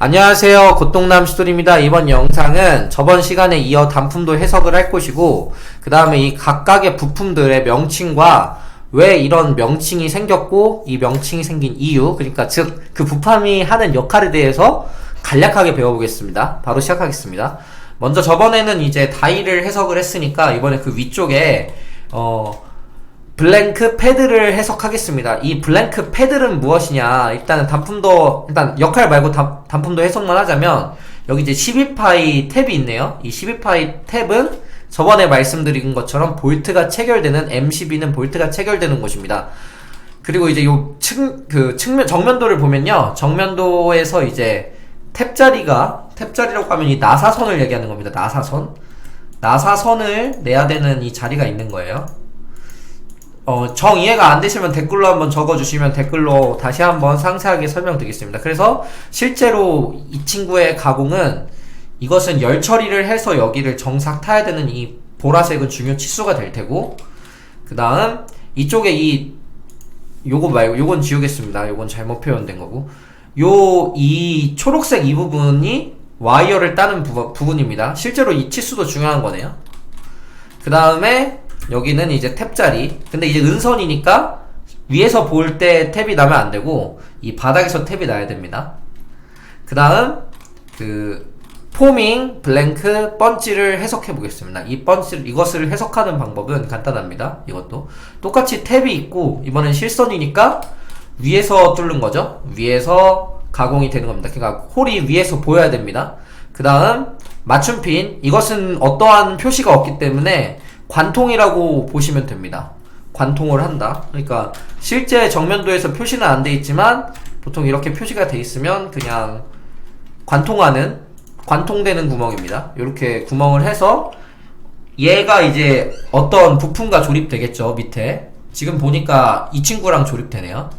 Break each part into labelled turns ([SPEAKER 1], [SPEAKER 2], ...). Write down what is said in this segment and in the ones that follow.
[SPEAKER 1] 안녕하세요. 고똥남 시돌입니다. 이번 영상은 저번 시간에 이어 단품도 해석을 할 것이고, 그 다음에 이 각각의 부품들의 명칭과 왜 이런 명칭이 생겼고, 이 명칭이 생긴 이유, 그러니까 즉, 그 부품이 하는 역할에 대해서 간략하게 배워보겠습니다. 바로 시작하겠습니다. 먼저 저번에는 이제 다이를 해석을 했으니까, 이번에 그 위쪽에, 어, 블랭크 패드를 해석하겠습니다. 이 블랭크 패드는 무엇이냐? 일단은 단품도, 일단 역할 말고 단, 단품도 해석만 하자면, 여기 이제 12파이 탭이 있네요. 이 12파이 탭은 저번에 말씀드린 것처럼 볼트가 체결되는, M12는 볼트가 체결되는 곳입니다. 그리고 이제 요 측, 그 측면, 정면도를 보면요. 정면도에서 이제 탭 자리가, 탭 자리라고 하면 이 나사선을 얘기하는 겁니다. 나사선. 나사선을 내야 되는 이 자리가 있는 거예요. 어, 정 이해가 안 되시면 댓글로 한번 적어주시면 댓글로 다시 한번 상세하게 설명드리겠습니다. 그래서 실제로 이 친구의 가공은 이것은 열 처리를 해서 여기를 정삭 타야 되는 이 보라색은 중요 치수가 될 테고 그 다음 이쪽에 이 요거 말고 요건 지우겠습니다. 요건 잘못 표현된 거고 요 이 초록색 이 부분이 와이어를 따는 부, 부분입니다. 실제로 이 치수도 중요한 거네요. 그 다음에 여기는 이제 탭 자리. 근데 이제 은선이니까 위에서 볼 때 탭이 나면 안 되고 이 바닥에서 탭이 나야 됩니다. 그 다음 그 포밍, 블랭크, 펀치를 해석해 보겠습니다. 이 펀치 이것을 해석하는 방법은 간단합니다. 이것도 똑같이 탭이 있고 이번엔 실선이니까 위에서 뚫는 거죠. 위에서 가공이 되는 겁니다. 그러니까 홀이 위에서 보여야 됩니다. 그 다음 맞춤핀 이것은 어떠한 표시가 없기 때문에 관통이라고 보시면 됩니다. 관통을 한다. 그러니까 실제 정면도에서 표시는 안 돼 있지만 보통 이렇게 표시가 돼 있으면 그냥 관통하는 관통되는 구멍입니다. 이렇게 구멍을 해서 얘가 이제 어떤 부품과 조립되겠죠 밑에 지금 보니까 이 친구랑 조립되네요.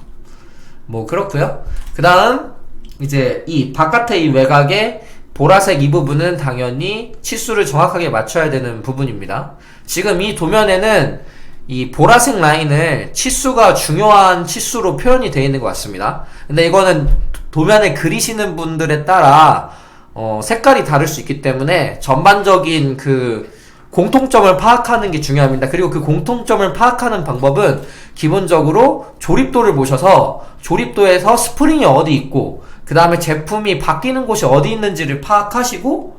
[SPEAKER 1] 뭐 그렇고요. 그 다음 이제 이 바깥의 이 외곽에 보라색 이 부분은 당연히 치수를 정확하게 맞춰야 되는 부분입니다. 지금 이 도면에는 이 보라색 라인을 치수가 중요한 치수로 표현이 되어 있는 것 같습니다. 근데 이거는 도면에 그리시는 분들에 따라 어, 색깔이 다를 수 있기 때문에 전반적인 그 공통점을 파악하는 게 중요합니다. 그리고 그 공통점을 파악하는 방법은 기본적으로 조립도를 보셔서 조립도에서 스프링이 어디 있고 그 다음에 제품이 바뀌는 곳이 어디 있는지를 파악하시고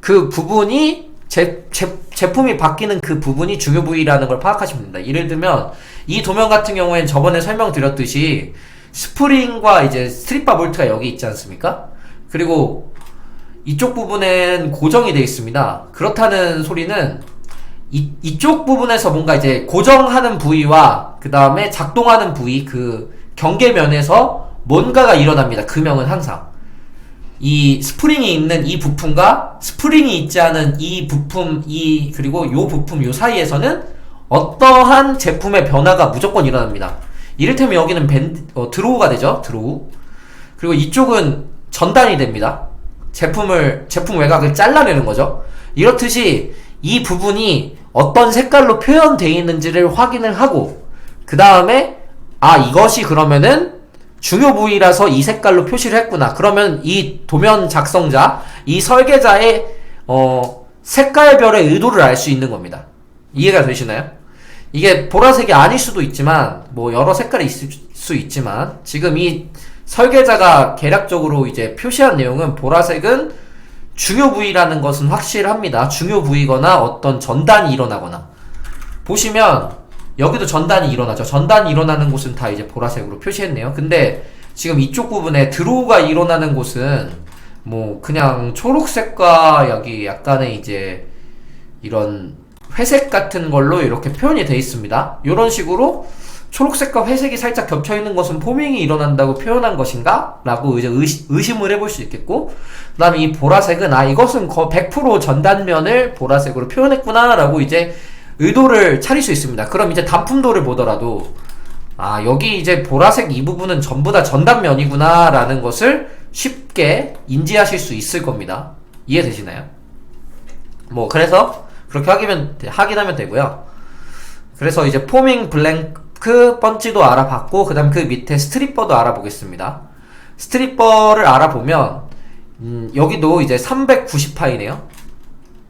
[SPEAKER 1] 그 부분이 제, 제, 제품이 바뀌는 그 부분이 중요 부위라는 걸 파악하시면 됩니다. 예를 들면 이 도면 같은 경우엔 저번에 설명드렸듯이 스프링과 이제 스트립바 볼트가 여기 있지 않습니까? 그리고 이쪽 부분엔 고정이 되어 있습니다. 그렇다는 소리는 이, 이쪽 부분에서 뭔가 이제 고정하는 부위와 그 다음에 작동하는 부위 그 경계면에서 뭔가가 일어납니다. 금형은 항상. 이 스프링이 있는 이 부품과 스프링이 있지 않은 이 부품, 이, 그리고 요 부품 요 사이에서는 어떠한 제품의 변화가 무조건 일어납니다. 이를테면 여기는 밴드, 어, 드로우가 되죠. 드로우. 그리고 이쪽은 전단이 됩니다. 제품을, 제품 외곽을 잘라내는 거죠. 이렇듯이 이 부분이 어떤 색깔로 표현되어 있는지를 확인을 하고, 그 다음에, 아, 이것이 그러면은 중요 부위라서 이 색깔로 표시를 했구나. 그러면 이 도면 작성자, 이 설계자의 어, 색깔별의 의도를 알 수 있는 겁니다. 이해가 되시나요? 이게 보라색이 아닐 수도 있지만 뭐 여러 색깔이 있을 수 있지만 지금 이 설계자가 계략적으로 이제 표시한 내용은 보라색은 중요 부위라는 것은 확실합니다. 중요 부위거나 어떤 전단이 일어나거나 보시면 여기도 전단이 일어나죠. 전단이 일어나는 곳은 다 이제 보라색으로 표시했네요. 근데 지금 이쪽 부분에 드로우가 일어나는 곳은 뭐 그냥 초록색과 여기 약간의 이제 이런 회색 같은 걸로 이렇게 표현이 되어 있습니다. 이런 식으로 초록색과 회색이 살짝 겹쳐 있는 것은 포밍이 일어난다고 표현한 것인가? 라고 이제 의시, 의심을 해볼 수 있겠고, 그 다음에 이 보라색은, 아, 이것은 거100% 전단면을 보라색으로 표현했구나, 라고 이제 의도를 차릴 수 있습니다. 그럼 이제 단품도를 보더라도 아 여기 이제 보라색 이 부분은 전부 다 전단면이구나 라는 것을 쉽게 인지하실 수 있을 겁니다. 이해되시나요? 뭐 그래서 그렇게 하기면, 확인하면 되고요. 그래서 이제 포밍 블랭크 펀치도 알아봤고 그다음 그 밑에 스트리퍼도 알아보겠습니다. 스트리퍼를 알아보면 음, 여기도 이제 390파이네요.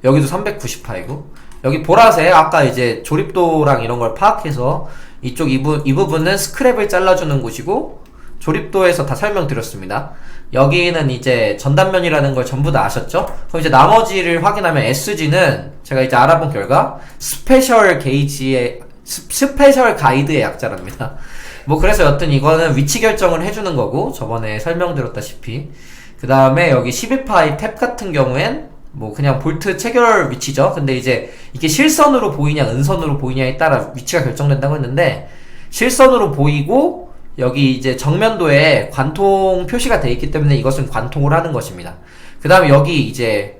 [SPEAKER 1] 여기도 390파이고 여기 보라색 아까 이제 조립도랑 이런 걸 파악해서 이쪽 이, 부, 이 부분은 스크랩을 잘라주는 곳이고 조립도에서 다 설명드렸습니다. 여기는 이제 전단면이라는 걸 전부 다 아셨죠? 그럼 이제 나머지를 확인하면 SG는 제가 이제 알아본 결과 스페셜 게이지의 스, 스페셜 가이드의 약자랍니다. 뭐 그래서 여튼 이거는 위치 결정을 해주는 거고 저번에 설명드렸다시피 그 다음에 여기 12파이 탭 같은 경우엔 뭐 그냥 볼트 체결 위치죠. 근데 이제 이게 실선으로 보이냐 은선으로 보이냐에 따라 위치가 결정된다고 했는데 실선으로 보이고 여기 이제 정면도에 관통 표시가 돼 있기 때문에 이것은 관통을 하는 것입니다. 그 다음에 여기 이제,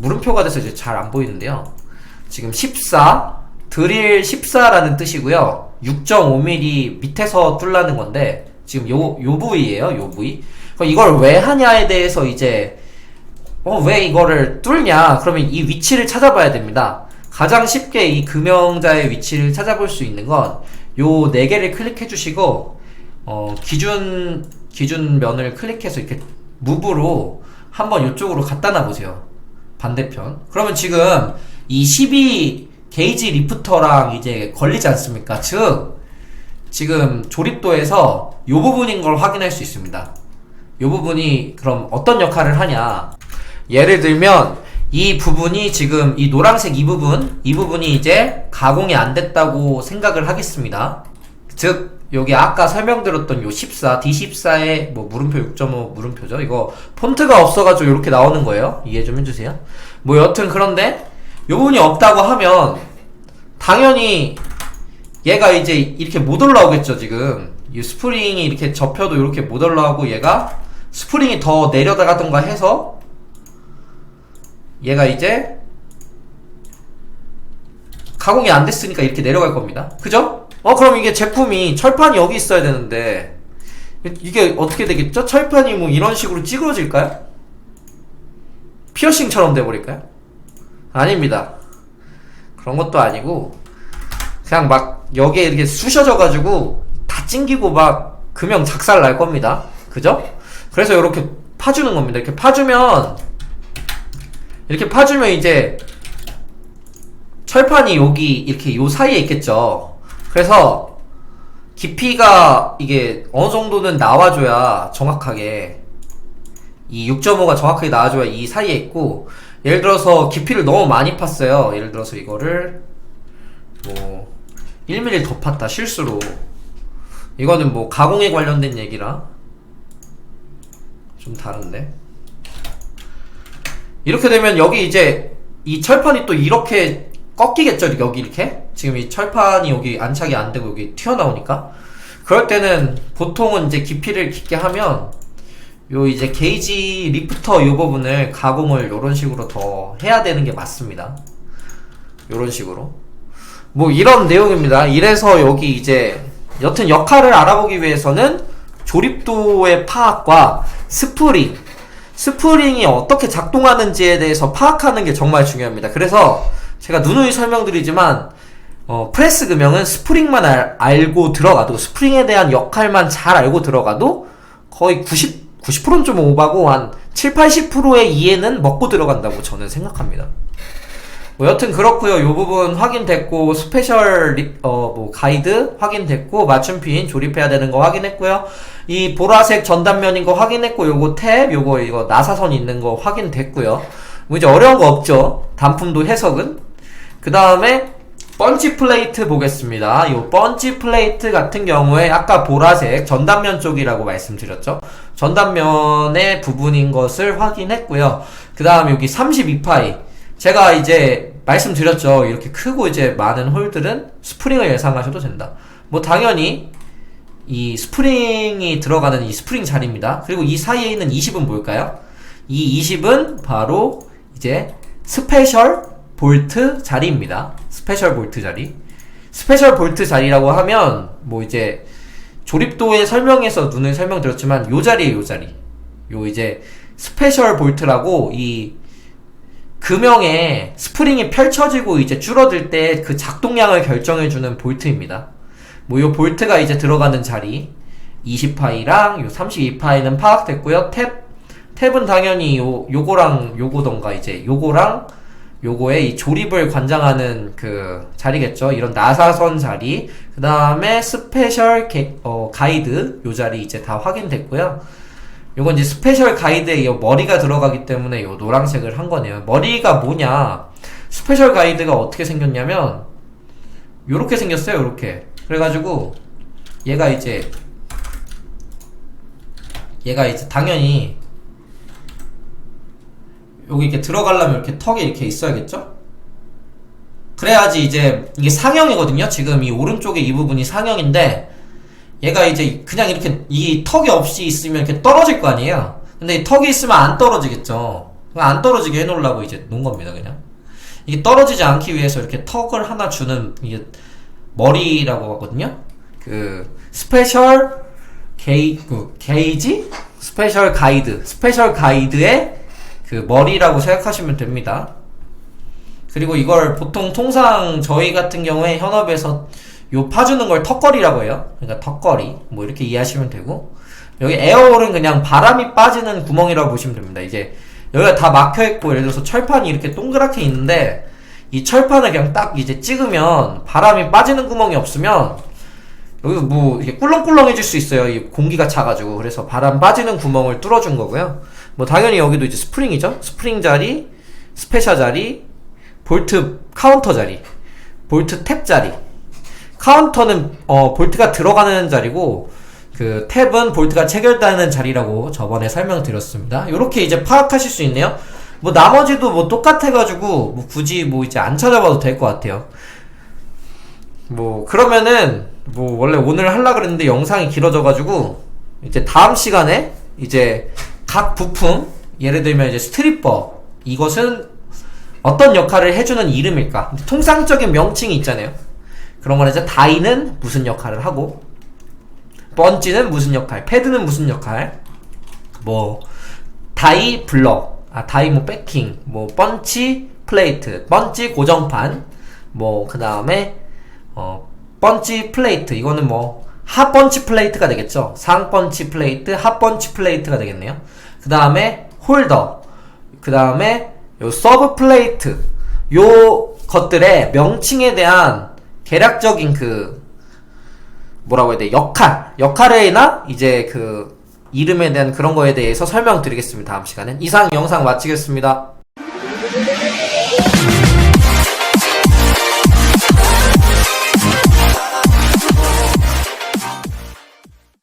[SPEAKER 1] 물음표가 돼서 이제 잘 안 보이는데요. 지금 14 드릴 14라는 뜻이고요. 6.5mm 밑에서 뚫라는 건데 지금 요, 요 부위예요. 요 부위. 이걸 왜 하냐에 대해서 이제 어, 왜 이거를 뚫냐? 그러면 이 위치를 찾아봐야 됩니다. 가장 쉽게 이 금형자의 위치를 찾아볼 수 있는 건 요 네 개를 클릭해 주시고 어, 기준 기준 면을 클릭해서 이렇게 무브로 한번 이쪽으로 갖다 놔 보세요. 반대편. 그러면 지금 이 12 게이지 리프터랑 이제 걸리지 않습니까? 즉 지금 조립도에서 요 부분인 걸 확인할 수 있습니다. 요 부분이 그럼 어떤 역할을 하냐? 예를 들면 이 부분이 지금 이 노란색 이 부분 이 부분이 이제 가공이 안 됐다고 생각을 하겠습니다. 즉 여기 아까 설명드렸던 요 14, D14의 뭐 물음표 6.5 물음표죠. 이거 폰트가 없어가지고 이렇게 나오는 거예요. 이해 좀 해주세요. 뭐 여튼 그런데 요 부분이 없다고 하면 당연히 얘가 이제 이렇게 못 올라오겠죠 지금 이 스프링이 이렇게 접혀도 이렇게 못 올라오고 얘가 스프링이 더 내려다가던가 해서 얘가 이제 가공이 안 됐으니까 이렇게 내려갈 겁니다. 그죠? 어, 그럼 이게 제품이 철판이 여기 있어야 되는데, 이게 어떻게 되겠죠? 철판이 뭐 이런 식으로 찌그러질까요? 피어싱처럼 돼버릴까요? 아닙니다. 그런 것도 아니고, 그냥 막 여기에 이렇게 쑤셔져가지고, 다 찡기고 막 금형 작살 날 겁니다. 그죠? 그래서 이렇게 파주는 겁니다. 이렇게 파주면, 이렇게 파주면 이제 철판이 여기 이렇게 요 사이에 있겠죠. 그래서 깊이가 이게 어느 정도는 나와줘야 정확하게 이 6.5가 정확하게 나와줘야 이 사이에 있고 예를 들어서 깊이를 너무 많이 팠어요. 예를 들어서 이거를 뭐 1mm 더 팠다 실수로 이거는 뭐 가공에 관련된 얘기라 좀 다른데 이렇게 되면 여기 이제 이 철판이 또 이렇게 꺾이겠죠? 여기 이렇게? 지금 이 철판이 여기 안착이 안 되고 여기 튀어나오니까. 그럴 때는 보통은 이제 깊이를 깊게 하면 요 이제 게이지 리프터 이 부분을 가공을 요런 식으로 더 해야 되는 게 맞습니다. 요런 식으로. 뭐 이런 내용입니다. 이래서 여기 이제 여튼 역할을 알아보기 위해서는 조립도의 파악과 스프링 스프링이 어떻게 작동하는지에 대해서 파악하는 게 정말 중요합니다. 그래서 제가 누누이 설명드리지만 어, 프레스 금형은 스프링만 알, 알고 들어가도 스프링에 대한 역할만 잘 알고 들어가도 거의 90 90%는 좀 오바고 한 7, 80%의 이해는 먹고 들어간다고 저는 생각합니다. 뭐 여튼 그렇고요. 요 부분 확인됐고 스페셜 리, 어, 뭐 가이드 확인됐고 맞춤핀 조립해야 되는 거 확인했고요. 이 보라색 전단면인 거 확인했고 요거 탭 요거 이거 나사선 있는 거 확인됐고요. 뭐 이제 어려운 거 없죠. 단품도 해석은. 그 다음에 펀치 플레이트 보겠습니다. 이 펀치 플레이트 같은 경우에 아까 보라색 전단면 쪽이라고 말씀드렸죠. 전단면의 부분인 것을 확인했고요. 그 다음 여기 32파이 제가 이제 말씀드렸죠. 이렇게 크고 이제 많은 홀들은 스프링을 예상하셔도 된다. 뭐 당연히 이 스프링이 들어가는 이 스프링 자리입니다. 그리고 이 사이에 있는 20은 뭘까요? 이 20은 바로 이제 스페셜 볼트 자리입니다. 스페셜 볼트 자리. 스페셜 볼트 자리라고 하면 뭐 이제 조립도에 설명에서 눈을 설명드렸지만 요 자리에 요 자리. 요 이제 스페셜 볼트라고 이 금형에 스프링이 펼쳐지고 이제 줄어들 때 그 작동량을 결정해주는 볼트입니다. 뭐 요 볼트가 이제 들어가는 자리 20파이랑 요 32파이는 파악됐고요. 탭 탭은 당연히 요 요거랑 요거던가 이제 요거랑 요거의 이 조립을 관장하는 그 자리겠죠. 이런 나사선 자리. 그 다음에 스페셜 게, 어, 가이드 요 자리 이제 다 확인됐고요. 요건 이제 스페셜 가이드에 요 머리가 들어가기 때문에 요 노란색을 한 거네요. 머리가 뭐냐? 스페셜 가이드가 어떻게 생겼냐면 요렇게 생겼어요. 요렇게. 그래가지고 얘가 이제 얘가 이제 당연히 여기 이렇게 들어가려면 이렇게 턱이 이렇게 있어야겠죠? 그래야지 이제 이게 상형이거든요. 지금 이 오른쪽에 이 부분이 상형인데 얘가 이제 그냥 이렇게 이 턱이 없이 있으면 이렇게 떨어질 거 아니에요. 근데 이 턱이 있으면 안 떨어지겠죠. 안 떨어지게 해놓으려고 이제 놓은 겁니다. 그냥 이게 떨어지지 않기 위해서 이렇게 턱을 하나 주는 이게 머리라고 하거든요. 그 스페셜 게이 그 게이지 스페셜 가이드 스페셜 가이드의 그 머리라고 생각하시면 됩니다. 그리고 이걸 보통 통상 저희 같은 경우에 현업에서 요 파주는 걸 턱걸이라고 해요. 그러니까 턱걸이 뭐 이렇게 이해하시면 되고 여기 에어홀은 그냥 바람이 빠지는 구멍이라고 보시면 됩니다. 이제 여기가 다 막혀 있고 예를 들어서 철판이 이렇게 동그랗게 있는데 이 철판을 그냥 딱 이제 찍으면 바람이 빠지는 구멍이 없으면 여기 뭐 이게 꿀렁꿀렁해질 수 있어요. 이 공기가 차가지고 그래서 바람 빠지는 구멍을 뚫어준 거고요. 뭐 당연히 여기도 이제 스프링이죠. 스프링 자리, 스페셜 자리, 볼트 카운터 자리, 볼트 탭 자리. 카운터는 어 볼트가 들어가는 자리고 그 탭은 볼트가 체결되는 자리라고 저번에 설명드렸습니다. 이렇게 이제 파악하실 수 있네요. 뭐 나머지도 뭐 똑같아가지고 뭐 굳이 뭐 이제 안 찾아봐도 될 것 같아요. 뭐 그러면은 뭐 원래 오늘 하려 그랬는데 영상이 길어져가지고 이제 다음 시간에 이제 각 부품 예를 들면 이제 스트리퍼 이것은 어떤 역할을 해주는 이름일까 통상적인 명칭이 있잖아요 그런 거는 이제 다이는 무슨 역할을 하고 번지는 무슨 역할 패드는 무슨 역할. 뭐 다이 블럭 아 다이 뭐 백킹 뭐 펀치 플레이트 펀치 고정판 뭐 그 다음에 어 펀치 플레이트. 이거는 뭐 핫펀치 플레이트가 되겠죠. 상펀치 플레이트 핫펀치 플레이트가 되겠네요. 그 다음에 홀더 그 다음에 요 서브 플레이트. 요 것들의 명칭에 대한 개략적인 그 뭐라고 해야 돼? 역할. 역할에나 이제 그 이름에 대한 그런 거에 대해서 설명드리겠습니다. 다음 시간엔. 이상 영상 마치겠습니다